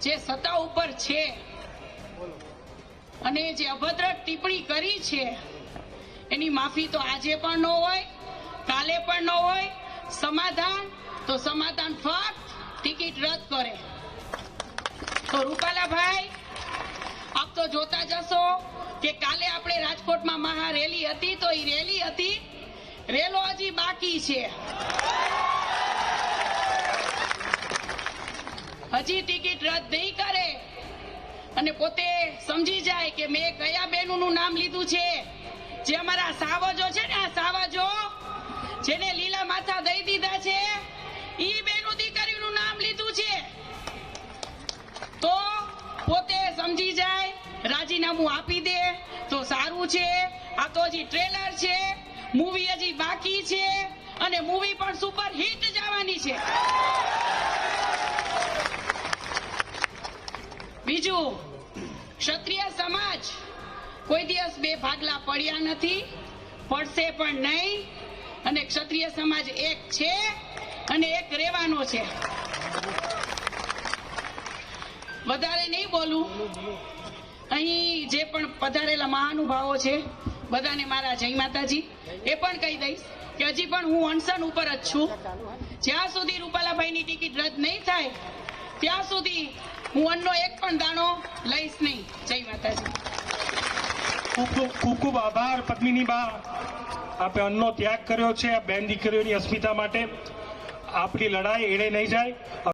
જે સત્તા ઉપર છે અને જે અભદ્ર ટિપ્પણી કરી છે, એની માફી તો આજે પણ ન હોય, કાલે પણ ન હોય, સમાધાન તો સમાધાન ફક્ત ટિકિટ રદ કરે. તો રૂપાલાભાઈ, આપ તો જોતા જશો કે કાલે આપણે રાજકોટમાં મહા રેલી હતી, તો એ રેલી હતી. રેલો હજી બાકી છે. હજી ટિકિટ રદ નહીં કરે. અને પોતે સમજી જાય કે મેં કયા બહેનોનું નામ લીધું છે. જે અમારા સાવજો છે ને, આ સાવજો, જેને લીલા માથા દઈ દીધા છે, ઈ બેનું દીકરીનું નામ લીધું છે. તો પોતે સમજી જાય, રાજીનામું આપી દે, તો સારું છે. આ તો હજી ટ્રેલર છે, મૂવી હજી બાકી છે, અને મૂવી પણ સુપર બીજું, ક્ષત્રિય સમાજ કોઈ દિવસ બે ભાગલા પડ્યા નથી, પડશે પણ નહીં, અને ક્ષત્રિય સમાજ એક છે અને એક રહેવાનો છે. વધારે નહીં બોલું. અહીં જે પણ પધારેલા મહાનુભાવો છે, બધાને મારા જય માતાજી. એ પણ કહી દઈશ કે હજી પણ હું અનશન ઉપર જ છું. જ્યાં સુધી રૂપાલાભાઈની ટિકિટ રદ નહીં થાય ત્યાં સુધી હું અન્નનો એક પણ દાણો લઈશ નહીં. જય માતાજી. ખૂબ ખૂબ ખૂબ ખૂબ આભાર પદ્મિની બા. આપે અન્નનો ત્યાગ કર્યો છે, આ બેન દીકરીઓની અસ્મિતા માટે. આપણી લડાઈ એળે નહીં જાય.